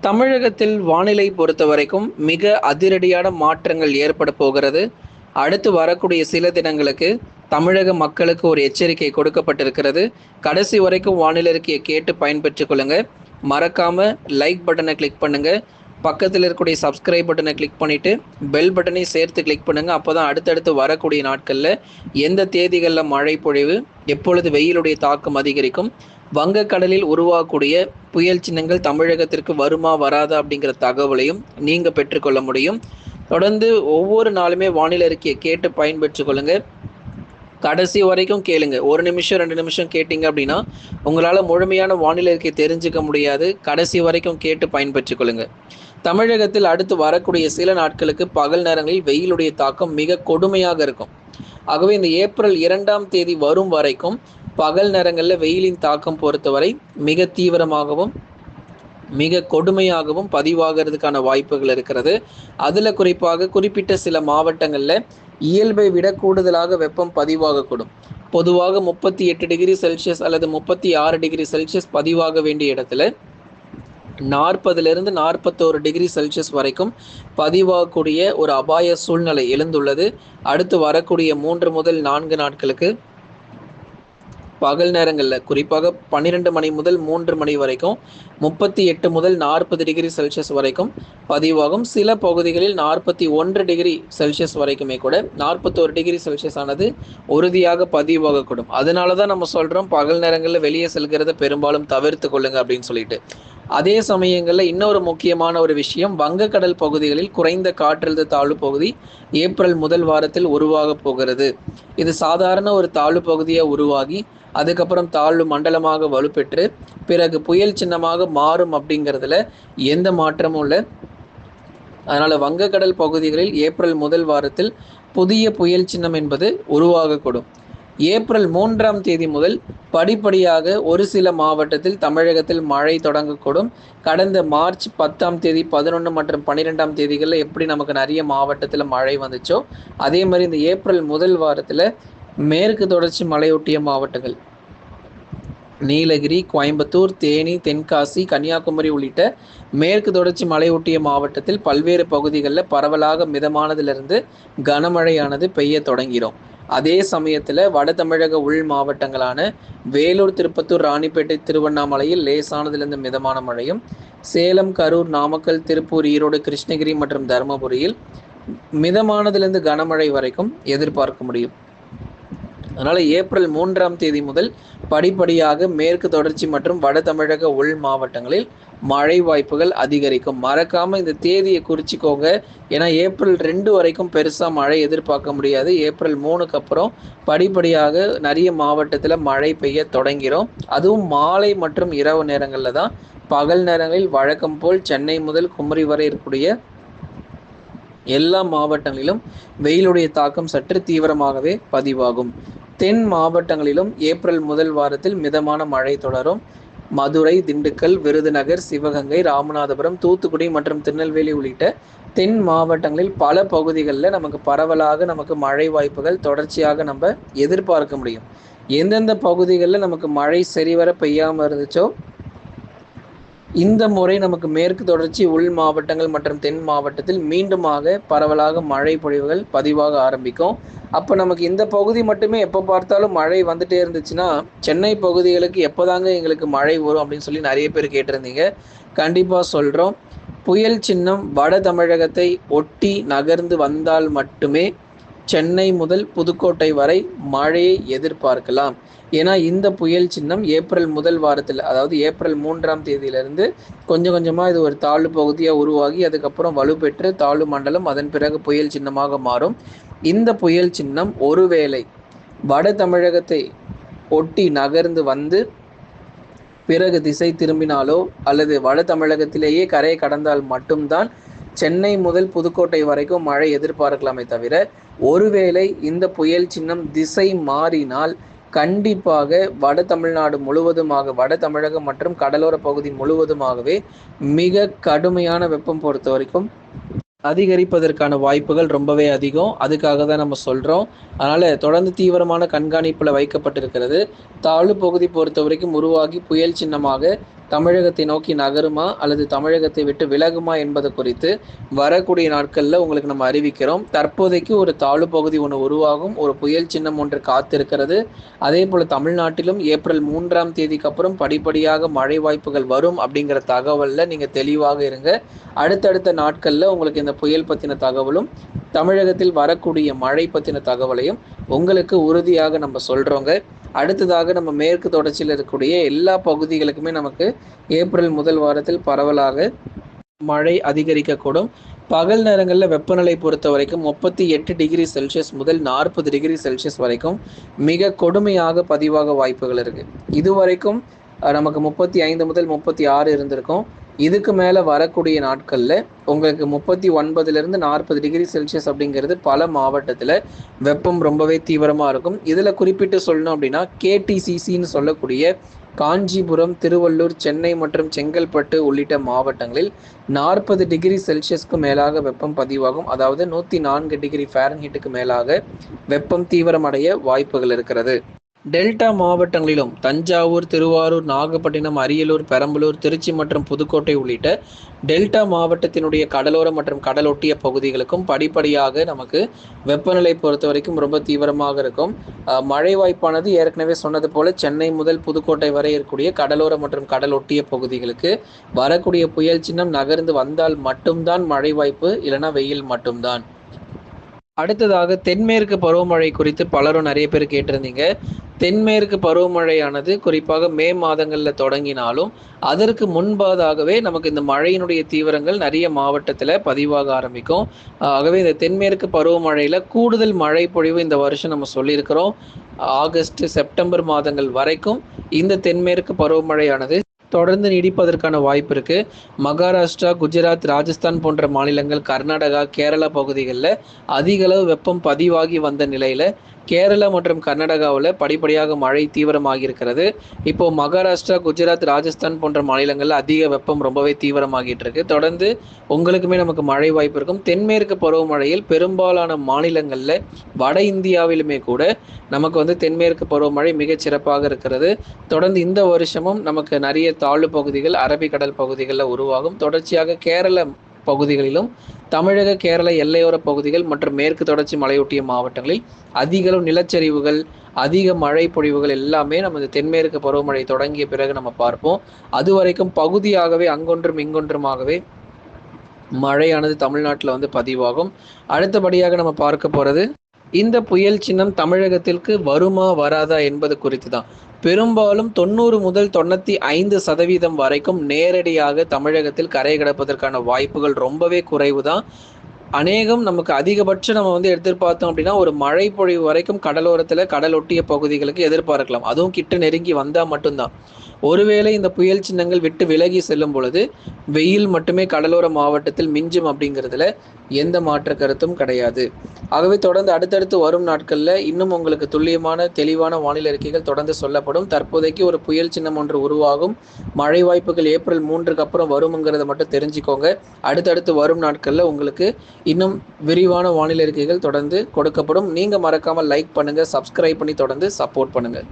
தமிழகத்தில் வானிலை பொறுத்த வரைக்கும் மிக அதிரடியான மாற்றங்கள் ஏற்பட போகிறது. அடுத்து வரக்கூடிய சில தினங்களுக்கு தமிழக மக்களுக்கு ஒரு எச்சரிக்கை கொடுக்கப்பட்டிருக்கிறது. கடைசி வரைக்கும் வானிலை கேட்டு பயன்பெற்றுக் கொள்ளுங்க. மறக்காம லைக் பட்டனை கிளிக் பண்ணுங்க. பக்கத்தில் இருக்கக்கூடிய சப்ஸ்கிரைப் பட்டனை கிளிக் பண்ணிட்டு பெல் பட்டனை சேர்த்து கிளிக் பண்ணுங்க. அப்போதான் அடுத்தடுத்து வரக்கூடிய நாட்களில் எந்த தேதிகளில் மழை பொழிவு எப்பொழுது வெயிலுடைய தாக்கம் அதிகரிக்கும் வங்கக்கடலில் உருவாகக்கூடிய புயல் சின்னங்கள் தமிழகத்திற்கு வருமா வராதா அப்படிங்கிற தகவலையும் நீங்கள் பெற்றுக்கொள்ள முடியும். தொடர்ந்து ஒவ்வொரு நாளுமே வானிலை அறிக்கையை கேட்டு பயன்பெற்று கொள்ளுங்க. கடைசி வரைக்கும் கேளுங்க. ஒரு நிமிஷம் ரெண்டு நிமிஷம் கேட்டீங்க அப்படின்னா உங்களால் முழுமையான வானிலை அறிக்கை தெரிஞ்சுக்க முடியாது. கடைசி வரைக்கும் கேட்டு பயன்பெற்றுக் கொள்ளுங்க. தமிழகத்தில் அடுத்து வரக்கூடிய சில நாட்களுக்கு பகல் நேரங்களில் வெயிலுடைய தாக்கம் மிக கொடுமையாக இருக்கும். ஆகவே இந்த ஏப்ரல் இரண்டாம் தேதி வரும் வரைக்கும் பகல் நேரங்களில் வெயிலின் தாக்கம் பொறுத்தவரை மிக தீவிரமாகவும் மிக கொடுமையாகவும் பதிவாகிறதுக்கான வாய்ப்புகள் இருக்கிறது. அதில் குறிப்பாக குறிப்பிட்ட சில மாவட்டங்களில் இயல்பை விட கூடுதலாக வெப்பம் பதிவாகக்கூடும். பொதுவாக முப்பத்தி எட்டு டிகிரி செல்சியஸ் அல்லது முப்பத்தி ஆறு டிகிரி செல்சியஸ் பதிவாக வேண்டிய இடத்துல நாற்பதுலேருந்து நாற்பத்தோரு டிகிரி செல்சியஸ் வரைக்கும் பதிவாகக்கூடிய ஒரு அபாய சூழ்நிலை எழுந்துள்ளது. அடுத்து வரக்கூடிய மூன்று முதல் நான்கு நாட்களுக்கு பகல் நேரங்களில் குறிப்பாக பன்னிரெண்டு மணி முதல் மூன்று மணி வரைக்கும் முப்பத்தி எட்டு முதல் நாற்பது டிகிரி செல்சியஸ் வரைக்கும் பதிவாகும். சில பகுதிகளில் நாற்பத்தி ஒன்று டிகிரி செல்சியஸ் வரைக்குமே கூட நாற்பத்தோரு டிகிரி செல்சியஸ் ஆனது உறுதியாக பதிவாகக்கூடும். அதனால தான் நம்ம சொல்கிறோம் பகல் நேரங்களில் வெளியே செல்கிறத பெரும்பாலும் தவிர்த்து கொள்ளுங்க அப்படின்னு சொல்லிட்டு. அதே சமயங்களில் இன்னொரு முக்கியமான ஒரு விஷயம் வங்கக்கடல் பகுதிகளில் குறைந்த காற்றழுத்த தாழ்வு பகுதி ஏப்ரல் முதல் வாரத்தில் உருவாக போகிறது. இது சாதாரண ஒரு தாழ்வு பகுதியாக உருவாகி அதுக்கப்புறம் தாழ்வு மண்டலமாக வலுப்பெற்று பிறகு புயல் சின்னமாக மாறும் அப்படிங்கிறதுல எந்த மாற்றமும் இல்லை. அதனால் வங்கக்கடல் பகுதிகளில் ஏப்ரல் முதல் வாரத்தில் புதிய புயல் சின்னம் என்பது உருவாகக்கூடும். ஏப்ரல் மூன்றாம் தேதி முதல் படிப்படியாக ஒரு சில மாவட்டத்தில் தமிழகத்தில் மழை தொடங்கக்கூடும். கடந்த மார்ச் பத்தாம் தேதி பதினொன்று மற்றும் பன்னிரெண்டாம் தேதிகளில் எப்படி நமக்கு நிறைய மாவட்டத்தில் மழை வந்துச்சோ அதே மாதிரி இந்த ஏப்ரல் முதல் வாரத்தில் மேற்கு தொடர்ச்சி மலையொட்டிய மாவட்டங்கள் நீலகிரி கோயம்புத்தூர் தேனி தென்காசி கன்னியாகுமரி உள்ளிட்ட மேற்கு தொடர்ச்சி மலையொட்டிய மாவட்டத்தில் பல்வேறு பகுதிகளில் பரவலாக மிதமானதிலிருந்து கனமழையானது பெய்ய தொடங்கிடும் அதே சமயத்தில் வட தமிழக உள் மாவட்டங்களான வேலூர் திருப்பத்தூர் ராணிப்பேட்டை திருவண்ணாமலையில் லேசானதிலிருந்து மிதமான மழையும் சேலம் கரூர் நாமக்கல் திருப்பூர் ஈரோடு கிருஷ்ணகிரி மற்றும் தருமபுரியில் மிதமானதிலிருந்து கனமழை வரைக்கும் எதிர்பார்க்க முடியும். அதனால் ஏப்ரல் மூன்றாம் தேதி முதல் படிப்படியாக மேற்கு தொடர்ச்சி மற்றும் வட தமிழக உள் மாவட்டங்களில் மழை வாய்ப்புகள் அதிகரிக்கும். மறக்காம இந்த தேதியை குறிச்சிக்கோங்க. ஏன்னா ஏப்ரல் ரெண்டு வரைக்கும் பெருசாக மழை எதிர்பார்க்க முடியாது. ஏப்ரல் மூணுக்கு அப்புறம் படிப்படியாக நிறைய மாவட்டத்தில் மழை பெய்ய தொடங்கிடும் அதுவும் மாலை மற்றும் இரவு நேரங்களில் தான். பகல் நேரங்களில் வழக்கம் போல் சென்னை முதல் குமரி வரை இருக்கக்கூடிய எல்லா மாவட்டங்களிலும் வெயிலுடைய தாக்கம் சற்று தீவிரமாகவே பதிவாகும். தென் மாவட்டங்களிலும் ஏப்ரல் முதல் வாரத்தில் மிதமான மழை தொடரும். மதுரை திண்டுக்கல் விருதுநகர் சிவகங்கை ராமநாதபுரம் தூத்துக்குடி மற்றும் திருநெல்வேலி உள்ளிட்ட தென் மாவட்டங்களில் பல பகுதிகளில் நமக்கு பரவலாக நமக்கு மழை வாய்ப்புகள் தொடர்ச்சியாக நம்ம எதிர்பார்க்க முடியும். எந்தெந்த பகுதிகளில் நமக்கு மழை சரிவர பெய்யாமல் இருந்துச்சோ இந்த முறை நமக்கு மேற்கு தொடர்ச்சி உள் மாவட்டங்கள் மற்றும் தென் மாவட்டத்தில் மீண்டுமாக பரவலாக மழை பொழிவுகள் பதிவாக ஆரம்பிக்கும். அப்போ நமக்கு இந்த பகுதி மட்டுமே எப்போ பார்த்தாலும் மழை வந்துட்டே இருந்துச்சுன்னா சென்னை பகுதிகளுக்கு எப்போதாங்க எங்களுக்கு மழை வரும் அப்படின்னு சொல்லி நிறைய பேர் கேட்டிருந்தீங்க. கண்டிப்பாக சொல்கிறோம் புயல் சின்னம் வட தமிழகத்தை ஒட்டி நகர்ந்து வந்தால் மட்டுமே சென்னை முதல் புதுக்கோட்டை வரை மழையை எதிர்பார்க்கலாம். ஏன்னா இந்த புயல் சின்னம் ஏப்ரல் முதல் வாரத்தில் அதாவது ஏப்ரல் மூன்றாம் தேதியிலிருந்து கொஞ்சம் கொஞ்சமாக இது ஒரு தாழ்வு பகுதியாக உருவாகி அதுக்கப்புறம் வலுப்பெற்று தாழ்வு மண்டலம் அதன் பிறகு புயல் சின்னமாக மாறும். இந்த புயல் சின்னம் ஒருவேளை வட தமிழகத்தை ஒட்டி நகர்ந்து வந்து பிறகு திசை திரும்பினாலோ அல்லது வட தமிழகத்திலேயே கரையை கடந்தால் மட்டும்தான் சென்னை முதல் புதுக்கோட்டை வரைக்கும் மழை எதிர்பார்க்கலாமே தவிர ஒருவேளை இந்த புயல் சின்னம் திசை மாறினால் கண்டிப்பாக வட தமிழ்நாடு முழுவதுமாக வட தமிழகம் மற்றும் கடலோர பகுதி முழுவதுமாகவே மிக கடுமையான வெப்பம் பொறுத்த வரைக்கும் அதிகரிப்பதற்கான வாய்ப்புகள் ரொம்பவே அதிகம். அதுக்காக தான் நம்ம சொல்கிறோம் அதனால் தொடர்ந்து தீவிரமான கண்காணிப்பில் வைக்கப்பட்டிருக்கிறது. தாழ்வு பகுதி பொறுத்த வரைக்கும் உருவாகி புயல் சின்னமாக தமிழகத்தை நோக்கி நகருமா அல்லது தமிழகத்தை விட்டு விலகுமா என்பது குறித்து வரக்கூடிய நாட்களில் உங்களுக்கு நம்ம அறிவிக்கிறோம். தற்போதைக்கு ஒரு தாழ்வு பகுதி ஒன்று உருவாகும். ஒரு புயல் சின்னம் ஒன்று காத்திருக்கிறது. அதே போல் தமிழ்நாட்டிலும் ஏப்ரல் மூன்றாம் தேதிக்கு அப்புறம் படிப்படியாக மழை வாய்ப்புகள் வரும் அப்படிங்கிற தகவலில் நீங்கள் தெளிவாக இருங்க. அடுத்தடுத்த நாட்களில் உங்களுக்கு இந்த புயல் பற்றின தகவலும் தமிழகத்தில் வரக்கூடிய மழை பற்றின தகவலையும் உங்களுக்கு உறுதியாக நம்ம சொல்கிறோங்க அடுத்ததாக நம்ம மேற்கு தொடர்ச்சியில் இருக்கக்கூடிய எல்லா பகுதிகளுக்குமே நமக்கு ஏப்ரல் முதல் வாரத்தில் பரவலாக மழை அதிகரிக்கக்கூடும். பகல் நேரங்களில் வெப்பநிலை பொறுத்த வரைக்கும் முப்பத்தி எட்டு டிகிரி செல்சியஸ் முதல் நாற்பது டிகிரி செல்சியஸ் வரைக்கும் மிக கொடுமையாக பதிவாக வாய்ப்புகள் இருக்குது இதுவரைக்கும் நமக்கு முப்பத்தி ஐந்து முதல் முப்பத்தி ஆறு இருந்திருக்கும். இதுக்கு மேலே வரக்கூடிய நாட்களில் உங்களுக்கு முப்பத்தி ஒன்பதுலேருந்து நாற்பது டிகிரி செல்சியஸ் அப்படிங்கிறது பல மாவட்டத்தில் வெப்பம் ரொம்பவே தீவிரமாக இருக்கும். இதில் குறிப்பிட்டு சொல்லணும் அப்படின்னா கேடிசிசின்னு சொல்லக்கூடிய காஞ்சிபுரம் திருவள்ளூர் சென்னை மற்றும் செங்கல்பட்டு உள்ளிட்ட மாவட்டங்களில் நாற்பது டிகிரி செல்சியஸ்க்கு மேலாக வெப்பம் பதிவாகும். அதாவது நூற்றி நான்கு டிகிரி ஃபேரன்ஹீட்டுக்கு மேலாக வெப்பம் தீவிரமடைய வாய்ப்புகள் இருக்கிறது. டெல்டா மாவட்டங்களிலும் தஞ்சாவூர் திருவாரூர் நாகப்பட்டினம் அரியலூர் பெரம்பலூர் திருச்சி மற்றும் புதுக்கோட்டை உள்ளிட்ட டெல்டா மாவட்டத்தினுடைய கடலோர மற்றும் கடலொட்டிய பகுதிகளுக்கும் படிப்படியாக நமக்கு வெப்பநிலை பொறுத்த வரைக்கும் ரொம்ப தீவிரமாக இருக்கும். மழை வாய்ப்பானது ஏற்கனவே சொன்னது போல சென்னை முதல் புதுக்கோட்டை வரை இருக்கக்கூடிய கடலோர மற்றும் கடலொட்டிய பகுதிகளுக்கு வரக்கூடிய புயல் சின்னம் நகர்ந்து வந்தால் மட்டும்தான் மழை வாய்ப்பு இல்லைனா வெயில் மட்டும்தான். அடுத்ததாக தென்மேற்கு பருவமழை குறித்து பலரும் நிறைய பேர் கேட்டிருந்தீங்க. தென்மேற்கு பருவமழையானது குறிப்பாக மே மாதங்களில் தொடங்கினாலும் அதற்கு முன்பாதாகவே நமக்கு இந்த மழையினுடைய தீவிரங்கள் நிறைய மாவட்டத்தில் பதிவாக ஆரம்பிக்கும். ஆகவே இந்த தென்மேற்கு பருவமழையில் கூடுதல் மழை பொழிவு இந்த வருஷம் நம்ம சொல்லியிருக்கிறோம். ஆகஸ்ட் செப்டம்பர் மாதங்கள் வரைக்கும் இந்த தென்மேற்கு பருவமழையானது தொடர்ந்து நீடிப்பதற்கான வாய்ப்பு இருக்குது மகாராஷ்டிரா குஜராத் ராஜஸ்தான் போன்ற மாநிலங்கள் கர்நாடகா கேரளா பகுதிகளில் அதிக அளவு வெப்பம் பதிவாகி வந்த நிலையில் கேரளா மற்றும் கர்நாடகாவில் படிப்படியாக மழை தீவிரமாகி இருக்கிறது இப்போ மகாராஷ்டிரா குஜராத் ராஜஸ்தான் போன்ற மாநிலங்களில் அதிக வெப்பம் ரொம்பவே தீவிரமாகிட்டு இருக்கு தொடர்ந்து உங்களுக்குமே நமக்கு மழை வாய்ப்பு இருக்கும். தென்மேற்கு பருவமழையில் பெரும்பாலான மாநிலங்களில் வட இந்தியாவிலுமே கூட நமக்கு வந்து தென்மேற்கு பருவமழை மிகச் சிறப்பாக இருக்கிறது. தொடர்ந்து இந்த வருஷமும் நமக்கு நிறைய தாழ்வு பகுதிகள் அரபிக்கடல் பகுதிகளில் உருவாகும். தொடர்ச்சியாக கேரள பகுதிகளிலும் தமிழக கேரள எல்லையோர பகுதிகள் மற்றும் மேற்கு தொடர்ச்சி மலையொட்டிய மாவட்டங்களில் அதிகளவு நிலச்சரிவுகள் அதிக மழை பொழிவுகள் எல்லாமே நமது தென்மேற்கு பருவமழை தொடங்கிய பிறகு நம்ம பார்ப்போம். அது வரைக்கும் பகுதியாகவே அங்கொன்றும் இங்கொன்றுமாகவே மழையானது தமிழ்நாட்டில் வந்து பதிவாகும். அடுத்தபடியாக நம்ம பார்க்க போகிறது இந்த புயல் சின்னம் தமிழகத்திற்கு வருமா வராதா என்பது குறித்து தான் பெரும்பாலும் தொண்ணூறு முதல் தொண்ணூற்றி ஐந்து சதவீதம் வரைக்கும் நேரடியாக தமிழகத்தில் கரை கிடப்பதற்கான வாய்ப்புகள் ரொம்பவே குறைவு தான் அநேகம் நமக்கு அதிகபட்சம் நம்ம வந்து எதிர்பார்த்தோம் அப்படின்னா ஒரு மழை பொழிவு வரைக்கும் கடலோரத்தில் கடலொட்டிய பகுதிகளுக்கு எதிர்பார்க்கலாம். அதுவும் கிட்ட நெருங்கி வந்தால் மட்டும்தான். ஒருவேளை இந்த புயல் சின்னங்கள் விட்டு விலகி செல்லும் பொழுது வெயில் மட்டுமே கடலோர மாவட்டத்தில் மிஞ்சும் அப்படிங்கிறதுல எந்த மாற்ற கருத்தும் கிடையாது. ஆகவே தொடர்ந்து அடுத்தடுத்து வரும் நாட்களில் இன்னும் உங்களுக்கு துல்லியமான தெளிவான வானிலை அறிக்கைகள் தொடர்ந்து சொல்லப்படும். தற்போதைக்கு ஒரு புயல் சின்னம் ஒன்று உருவாகும். மழை வாய்ப்புகள் ஏப்ரல் மூன்றுக்கு அப்புறம் வரும்ங்கிறத மட்டும் தெரிஞ்சுக்கோங்க. அடுத்தடுத்து வரும் நாட்களில் உங்களுக்கு இன்னும் விரிவான வானிலை அறிக்கைகள் தொடர்ந்து கொடுக்கப்படும். நீங்கள் மறக்காமல் லைக் பண்ணுங்கள் சப்ஸ்கிரைப் பண்ணி தொடர்ந்து சப்போர்ட் பண்ணுங்கள்